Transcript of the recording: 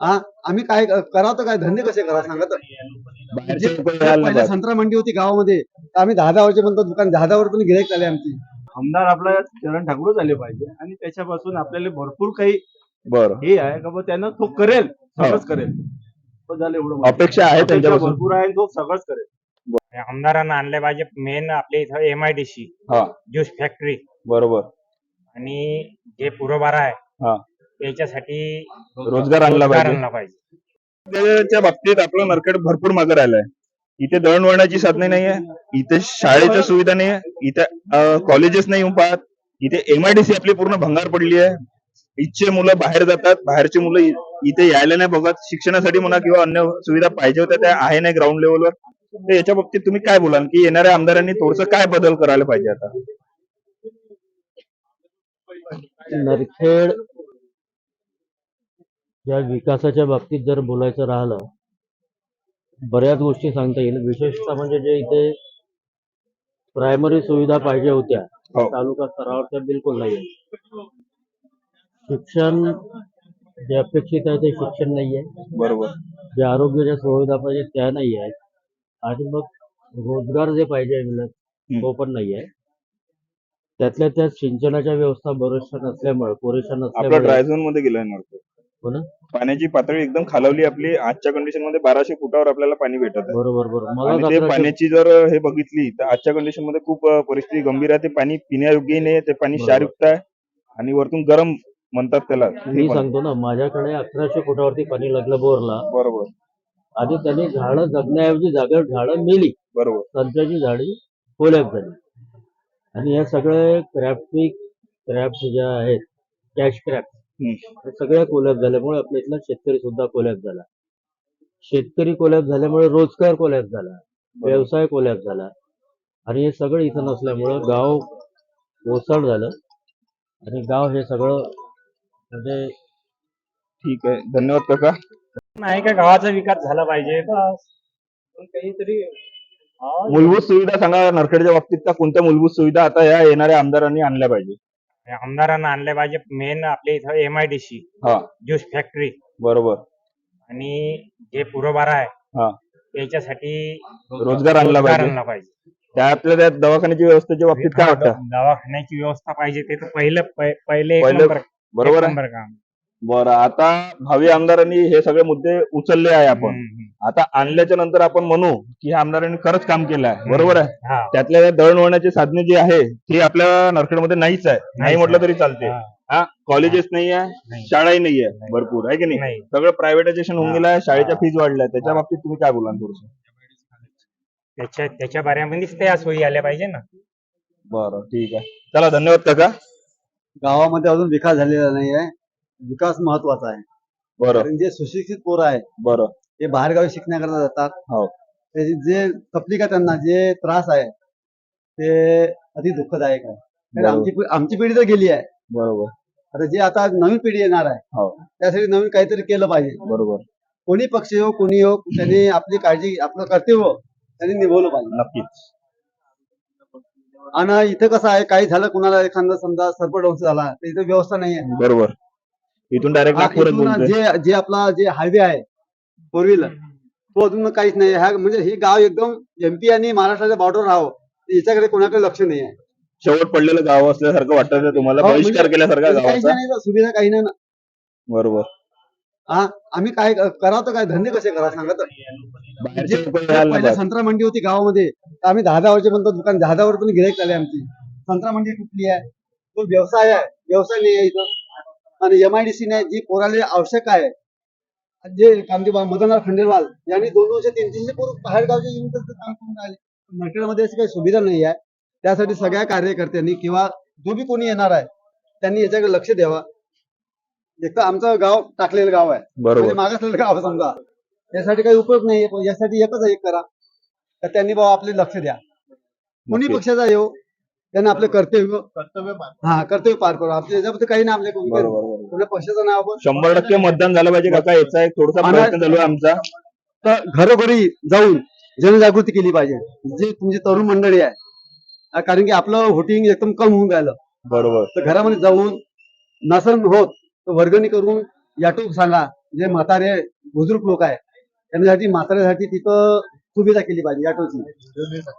हा आम्ही काय करावं तर काय? धंदे कसे करा? सांगा तर बाहेरचे जे- लोक जे यायला पहिले संत्रा मंडी होती गावामध्ये तर आम्ही दहा दहा वाजेपर्यंत दुकान दहा दहा वाजेपर्यंत गिराईक आले आमची. आमदार आपला चरण ठाकूरच आले पाहिजे आणि त्याच्यापासून आपल्याला भरपूर काही बरं. हे आहे का बा त्यांना तो करेल सगळंच करेल. झालं एवढं. अपेक्षा आहे भरपूर आहे तो सगळंच करेल. आमदारांना आणले पाहिजे मेन आपल्या इथं एमआयडीसी हा. Juice factory. बरोबर. आणि जे पुरवठा आहे त्याच्यासाठी रोजगार आणला पाहिजे. आणला पाहिजे. त्याच्या बाबतीत आपलं नरखेड भरपूर मागे राहिलंय. इथे दळणवळणाची साधने नाहीये इथे शाळेच्या सुविधा नाहीये इथे कॉलेजेस नाही येऊन पाहत इथे एमआयडीसी आपली पूर्ण भंगार पडली आहे. इथचे मुलं बाहेर जातात बाहेरची मुलं इथे यायला नाही बघत शिक्षणासाठी म्हणा किंवा अन्य सुविधा पाहिजे होत्या त्या आहे नाही ग्राउंड लेवलवर तर याच्या बाबतीत तुम्ही काय बोलाल की येणाऱ्या आमदारांनी थोडस काय बदल करायला पाहिजे आता? नरखेड या विकासाच्या बाबतीत जर बोलायचं राहिलं बऱ्याच गोष्टी सांगता येईल. विशेषतः म्हणजे जे इथे प्रायमरी सुविधा पाहिजे होत्या हो. तालुका स्तरावर त्या बिलकुल नाही शिक्षण जे अपेक्षित आहे ते शिक्षण नाही आहे बरोबर. जे आरोग्याच्या सुविधा पाहिजे त्या नाही आहेत आणि मग रोजगार जे पाहिजे मिळत तो पण नाही आहे त्यातल्या त्यात सिंचनाच्या व्यवस्था बऱ्याचशा नसल्यामुळे पुरेशा आपलं नसल्यामुळे ड्राय झोनमध्ये ना? पाण्याची पातळी एकदम खालावली आपली. आजच्या कंडिशनमध्ये बाराशे फुटावर आपल्याला पाणी भेटत आहे. बरोबर बरोबर. आणि ते पाण्याची जर हे बघितली तर आजच्या कंडिशनमध्ये खूप अ, परिस्थिती गंभीर आहे. ते पाणी पिण्यायोग्य नाही ते पाणी बरोबर. क्षारयुक्त आहे. आणि वरतून गरम म्हणतात त्याला. ते मी पण. सांगतो ना माझ्याकडे अकराशे फुटावरती पाणी लागलं बोरला. बरोबर. आणि त्यांनी झाडं जगण्याऐवजी जागेवर झाडं मेली. बरोबर. संत्र्याची झाडी कोलॅप झाली आणि हे सगळे क्रॅफ्टिक क्रॅफ्ट ज्या आहेत कॅश हम्म. हे सगळ्या कोलॅप झाल्यामुळे आपल्या इथला शेतकरी सुद्धा कोलॅप झाला. शेतकरी कोलॅप झाल्यामुळे रोजगार कोलॅप झाला. व्यवसाय कोलॅप झाला. आणि हे सगळं इथं नसल्यामुळं गाव ओसाड झालं. आणि गाव हे सगळं म्हणजे ठीक आहे. धन्यवाद काका. नाही का गावाचा विकास झाला पाहिजे. बस. पण काहीतरी हा, मूलभूत सुविधा सांगा नरखेडच्या बाबतीत का कोणत्या मूलभूत सुविधा आता या येणाऱ्या आमदारांनी आणल्या पाहिजे? आमदारांना आणले पाहिजे मेन आपल्या इथं एमआयडीसी हा. ज्यूस फॅक्टरी बरोबर. आणि जे पुरवठा आहे हा. त्याच्यासाठी रोजगार आणला रोजगार पाहिजे. आणला पाहिजे. त्यातल्या त्यात दवाखान्याची व्यवस्थेच्या बाबतीत काय वाटतं? दवाखान्याची व्यवस्था पाहिजे ते तर पहिलं पहि- पहिले एक पहिलं- नंबर बरोबर आहे. नंबर काम. बरं आता भावी आमदारांनी हे सगळे मुद्दे उचलले आहे आपण. आता आणल्याच्या नंतर आपण म्हणू की ह्या आमदारांनी खरंच काम केलं आहे. बरोबर आहे? त्यातल्या त्यात दळणवळणाची साधने जी आहे ती आपल्या नरखेडमध्ये नाहीच आहे. नाही म्हटलं. तरी चालते. हा. हा कॉलेजेस नाही. आहे. शाळाही नाही. आहे भरपूर आहे की नाही? सगळं प्रायव्हेटायझेशन होऊन. गेलं आहे शाळेच्या. फीज वाढल्या त्याच्या बाबतीत तुम्ही काय बोलाल थोडस? त्याच्या त्याच्या बाऱ्यामध्येच त्या सोयी आल्या पाहिजे ना. बरं ठीक आहे. चला धन्यवाद काका. गावामध्ये अजून विकास झालेला नाही आहे विकास महत्त्वाचा आहे. बरं. कारण जे सुशिक्षित पोरं आहेत बरं. ते बाहेरगावी शिकण्याकरता जातात. हो. त्याची जे तकलीफ आहे त्यांना जे त्रास आहे ते अति दुःखदायक आहे. कारण. आमची पि- आमची पिढी तर गेली आहे. बरोबर. आता जे आता नवीन पिढी येणार आहे हो. त्यासाठी नवीन काहीतरी केलं पाहिजे. बरोबर. कोणी पक्ष हो कोणी हो त्यांनी आपली काळजी आपलं कर्तव्य त्यांनी निभवलं पाहिजे. नक्कीच. आणि इथं कसं आहे काही झालं कुणाला एखादा समजा सर्पदंश झाला तर इथं व्यवस्था नाही आहे. बरोबर. इथून डायरेक्ट बोलतोय. जे जे आपला जे हायवे आहे फोर व्हीलर तो अजून काहीच नाही. ह्या म्हणजे हे गाव एकदम एमपी आणि महाराष्ट्राच्या बॉर्डर राहावं. याच्याकडे कोणाकडे लक्ष नाही आहे. शेवट पडलेलं गाव असल्यासारखं वाटतं तुम्हाला. हो, म्हणजे बहिष्कार केल्यासारखा ना, सुविधा काही नाही ना. बरोबर. हा आम्ही काय करावं तर काय धंदे कसे करा सांगा तर. बाहेरचे जे- लोक जे यायला नाही पहिले पाहत. संत्रा मंडी होती गावामध्ये तर आम्ही दहा दहा वाजेपर्यंत दुकान दहा दहा वाजेपर्यंत गिराईक आले आमची. संत्रा मंडी तुटली आहे? तो व्यवसाय आहे. व्यवसाय नाही आहे इथं. आणि एमआयडीसी ने जी पोराला आवश्यक आहे जे कामदेव मदनराव खंडेलवाल यांनी दोन वर्ष तीन तीनशे पोरं बाहेर गावचे येऊन त्यांचं काम करून राहिले. नरखेडमध्ये अशी काही सुविधा नाही आहे. त्यासाठी सगळ्या कार्यकर्त्यांनी किंवा जो बी कोणी येणार आहे त्यांनी याच्याकडे लक्ष द्यावा. एक तर आमचं गाव टाकलेलं गाव आहे. म्हणजे बरोबर मागासलेलं गाव आहे समजा. यासाठी काही उपयोग नाही पण यासाठी एकच एक करा. तर त्यांनी बाबा आपले लक्ष द्या. कोणी. पक्षाचा येऊ त्यांनी आपले कर्तव्य कर्तव्य हा कर्तव्य पार करू. आपल्या याच्याबद्दल काही नाही आपल्या कोणी पक्षाचं नाव आपण शंभर टक्के मतदान झालं पाहिजे काका याचा एक थोडासा प्रयत्न चालू आहे आमचा. तर घरोघरी जाऊन जनजागृती केली पाहिजे. जे तुमची तरुण मंडळी आहे. आ, कारण की आपलं व्होटिंग एकदम कम होऊन राहिलं. बरोबर. तर घरामध्ये जाऊन नसन होत तर वर्गणी करून याटूक सांगा. जे म्हातारे बुजुर्ग लोक आहे त्यांच्यासाठी म्हाताऱ्यासाठी तिथं सुविधा केली पाहिजे ऑटोची